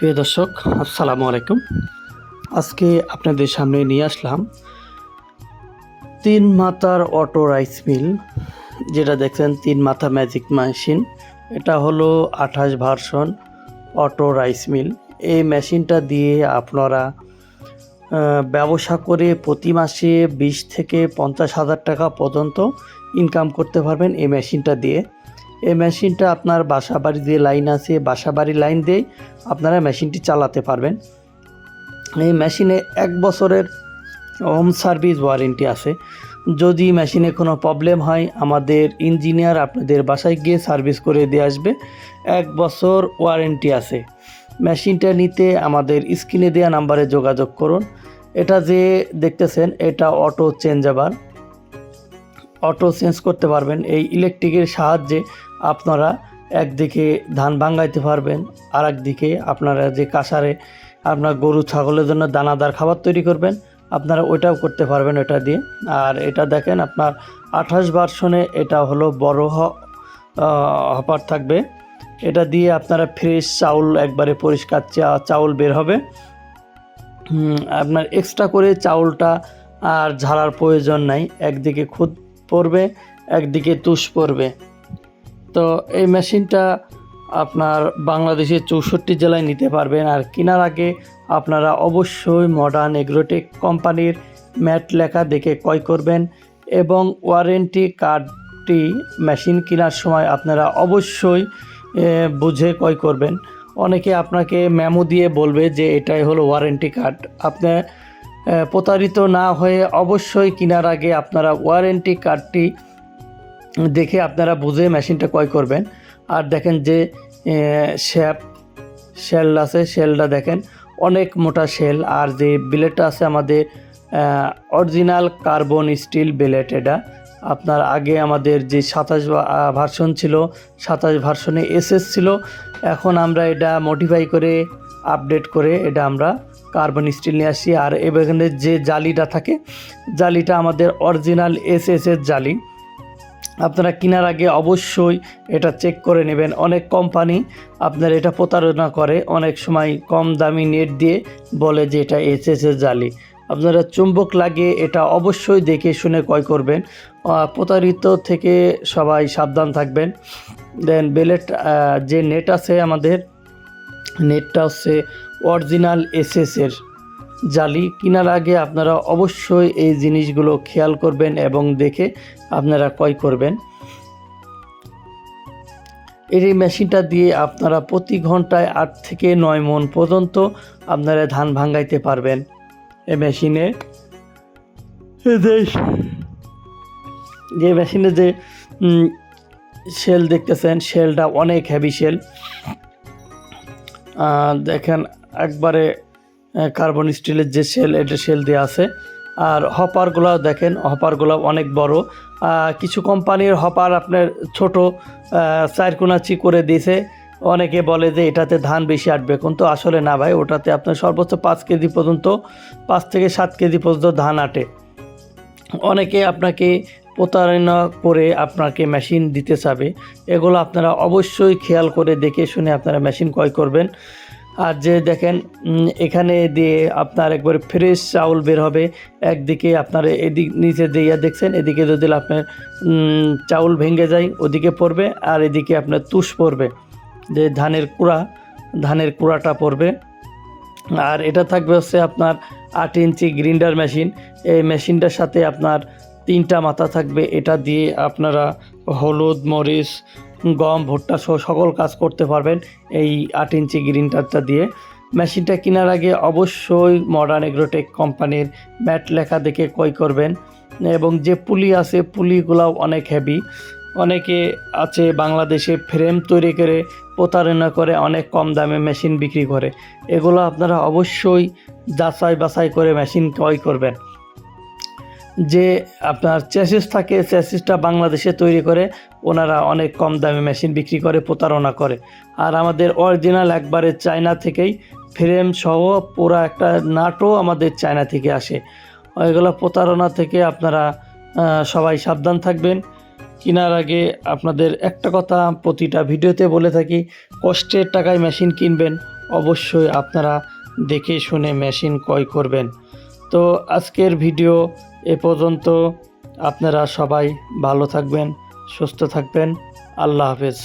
প্রিয় দর্শক, আসসালামু আলাইকুম। আজকে আপনাদের সামনে নিয়ে আসলাম তিন মাথার অটো রাইস মিল। যেটা দেখছেন, তিন মাথা ম্যাজিক মেশিন। এটা হলো আঠাশ ভার্সন অটো রাইস মিল। এই মেশিনটা দিয়ে আপনারা ব্যবসা করে প্রতি মাসে বিশ থেকে পঞ্চাশ হাজার টাকা পর্যন্ত ইনকাম করতে পারবেন এই মেশিনটা দিয়ে। এই মেশিনটা আপনার বাসা বাড়ি যে লাইন আছে বাসা বাড়ি লাইন দিয়ে আপনারা মেশিনটি চালাতে পারবেন। এই মেশিনে এক বছরের হোম সার্ভিস ওয়ারেন্টি আছে। যদি মেশিনে কোনো প্রবলেম হয়, আমাদের ইঞ্জিনিয়ার আপনাদের বাসায় গিয়ে সার্ভিস করে দিয়ে আসবে। এক বছর ওয়ারেন্টি আছে। মেশিনটা নিতে আমাদের স্ক্রিনে দেওয়া নাম্বারে যোগাযোগ করুন। এটা যে দেখতেছেন, এটা অটো চেঞ্জাবার অটো চেঞ্জ করতে পারবেন। এই ইলেকট্রিকের সাহায্যে আপনারা একদিকে ধান ভাঙ্গাইতে পারবেন আর একদিকে আপনারা যে কাঁসারে আপনার গরু, ছাগলের জন্য দানাদার খাবার তৈরি করবেন, আপনারা ওইটাও করতে পারবেন এটা দিয়ে। আর এটা দেখেন আপনার আঠাশ ভার্সনে এটা হলো বড় হপার থাকবে। এটা দিয়ে আপনারা ফ্রেশ চাউল একবারে পরিষ্কার চাউল বের হবে। আপনার এক্সট্রা করে চাউলটা আর ঝাড়ার প্রয়োজন নাই। একদিকে খুদ পড়বে, একদিকে তুষ পড়বে। তো এই মেশিনটা আপনার বাংলাদেশের চৌষট্টি জেলায় নিতে পারবেন। আর কেনার আগে আপনারা অবশ্যই মডার্ন এগ্রোটেক কোম্পানির ম্যাট লেখা দেখে ক্রয় করবেন এবং ওয়ারেন্টি কার্ডটি মেশিন কেনার সময় আপনারা অবশ্যই বুঝে ক্রয় করবেন। অনেকে আপনাকে মেমো দিয়ে বলবে যে এটাই হলো ওয়ারেন্টি কার্ড আপনি প্রতারিত না হয়ে অবশ্যই কেনার আগে আপনারা ওয়ারেন্টি কার্ডটি দেখে আপনারা বুঝে মেশিনটা ক্রয় করবেন। আর দেখেন যে শ্যাপ, শেল আছে, শেলটা দেখেন, অনেক মোটা শেল। আর যে বিলেটটা আছে আমাদের অরিজিনাল কার্বন স্টিল বিলেট এটা। আপনার আগে আমাদের যে সাতাশ ভার্সন ছিল, সাতাশ ভার্সনে এসএস ছিল, এখন আমরা এটা মডিফাই করে আপডেট করে এটা আমরা কার্বন স্টিল নিয়ে আসি। আর এখানে যে জালিটা থাকে, জালিটা আমাদের অরিজিনাল এস এর জালি। আপনারা কেনার আগে অবশ্যই এটা চেক করে নেবেন। অনেক কোম্পানি আপনার এটা প্রতারণা করে, অনেক সময় কম দামি নেট দিয়ে বলে যে এটা এসএসের জালি। আপনারা চুম্বক লাগিয়ে এটা অবশ্যই দেখে শুনে ক্রয় করবেন। প্রতারিত থেকে সবাই সাবধান থাকবেন। দেন বেলেট যে নেট আছে আমাদের নেটটা হচ্ছে অরিজিনাল এসএসের জালি কেনার আগে আপনারা অবশ্যই এই জিনিসগুলো খেয়াল করবেন এবং দেখে আপনারা ক্রয় করবেন। এই মেশিনটা দিয়ে আপনারা প্রতি ঘন্টায় আট থেকে নয় মন পর্যন্ত আপনারা ধান ভাঙ্গাইতে পারবেন। এই মেশিনে যে- মেশিনে যে শেল দেখতেছেন শেলটা অনেক হেভি শেল দেখেন, একবারে কার্বন স্টিলের যে শেল, এটা শেল দেওয়া আছে। আর হপারগুলো দেখেন, হপারগুলো অনেক বড়। কিছু কোম্পানির হপার আপনার ছোট চারকোনাচি করে দিয়েছে। অনেকে বলে যে এটাতে ধান বেশি আটবে। কিন্তু আসলে না ভাই, ওটাতে আপনার সর্বোচ্চ পাঁচ কেজি পর্যন্ত, পাঁচ থেকে সাত কেজি পর্যন্ত ধান আটে। অনেকে আপনাকে প্রতারণা করে আপনাকে মেশিন দিতে চাবে। এগুলো আপনারা অবশ্যই খেয়াল করে দেখে শুনে আপনারা মেশিন ক্রয় করবেন। আর যে দেখেন এখানে দিয়ে আপনার একবারে ফ্রেশ চাউল বের হবে। একদিকে আপনার এদিক, নিচে যে ইয়া দেখছেন, এদিকে যদি আপনার চাউল ভেঙে যায়, ওদিকে পড়বে আর এদিকে আপনার তুষ পড়বে। যে ধানের কুড়া, ধানের কুড়াটা পড়বে। আর এটা থাকবে হচ্ছে আপনার আট ইঞ্চি গ্রিন্ডার মেশিন। এই মেশিনটার সাথে আপনার তিনটা মাথা থাকবে। এটা দিয়ে আপনারা হলুদ, মরিচ গম, ভুট্টা সহ সকল কাজ করতে পারবেন এই আট ইঞ্চি গ্রিন্ডারটা দিয়ে। মেশিনটা কেনার আগে অবশ্যই মডার্ন এগ্রোটেক কোম্পানির ম্যাট লেখা দেখে ক্রয় করবেন। এবং যে পুলি আছে, পুলিগুলাও অনেক হেভি অনেকে আছে বাংলাদেশে ফ্রেম তৈরি করে, প্রতারণা করে, অনেক কম দামে মেশিন বিক্রি করে। এগুলো আপনারা অবশ্যই যাচাই বাছাই করে মেশিন ক্রয় করবেন। যে আপনার চ্যাসিস থাকে চ্যাসিসটা বাংলাদেশে তৈরি করে, ওনারা অনেক কম দামে মেশিন বিক্রি করে, প্রতারণা করে। আর আমাদের অরিজিনাল একবারে চায়না থেকেই ফ্রেম সহ পুরো একটা নাটও আমাদের চায়না থেকে আসে। এগুলো প্রতারণা থেকে আপনারা সবাই সাবধান থাকবেন। কেনার আগে আপনাদের একটা কথা প্রতিটা ভিডিওতে বলে থাকি, কষ্টের টাকায় মেশিন কিনবেন, অবশ্যই আপনারা দেখে শুনে মেশিন ক্রয় করবেন। তো আজকের ভিডিও এ পর্যন্ত। আপনারা সবাই ভালো থাকবেন সুস্থ থাকবেন। আল্লাহ হাফেজ।